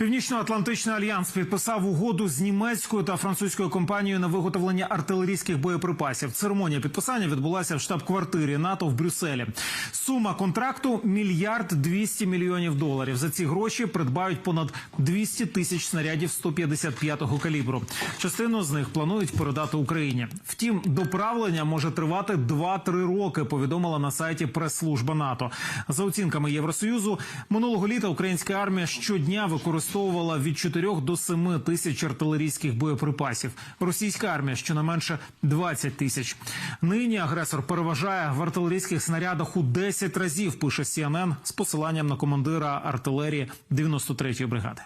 Північно-Атлантичний альянс підписав угоду з німецькою та французькою компанією на виготовлення артилерійських боєприпасів. Церемонія підписання відбулася в штаб-квартирі НАТО в Брюсселі. Сума контракту мільярд 200 мільйонів доларів. За ці гроші придбають понад 200 тисяч снарядів 155-го калібру. Частину з них планують передати Україні. Втім, доправлення може тривати 2-3 роки. Повідомила на сайті прес-служба НАТО. За оцінками Євросоюзу, минулого літа українська армія щодня використовувала від 4 до 7 тисяч артилерійських боєприпасів. Російська армія щонайменше 20 тисяч. Нині агресор переважає в артилерійських снарядах у 10 разів. Пише CNN з посиланням на командира артилерії 93-ї бригади.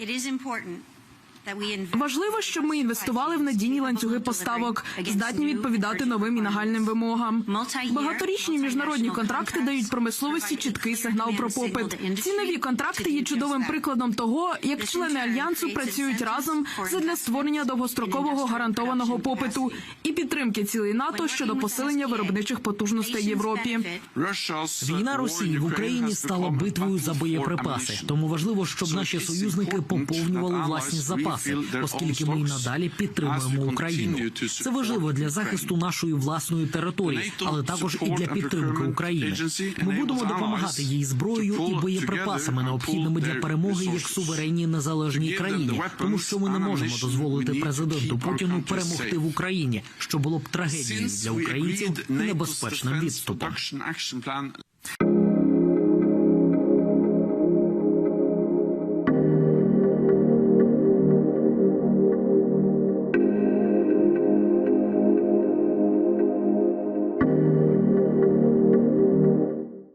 It is important Важливо, щоб ми інвестували в надійні ланцюги поставок, здатні відповідати новим і нагальним вимогам. Багаторічні міжнародні контракти дають промисловості чіткий сигнал про попит. Ці нові контракти є чудовим прикладом того, як члени альянсу працюють разом задля створення довгострокового гарантованого попиту і підтримки цілей НАТО щодо посилення виробничих потужностей Європі. Війна Росії в Україні стала битвою за боєприпаси. Тому важливо, щоб наші союзники поповнювали власні запаси, оскільки ми й надалі підтримуємо Україну. Це важливо для захисту нашої власної території, але також і для підтримки України. Ми будемо допомагати їй зброєю і боєприпасами, необхідними для перемоги як суверенній незалежній країні, тому що ми не можемо дозволити президенту Путіну перемогти в Україні, що було б трагедією для українців і небезпечним відступом.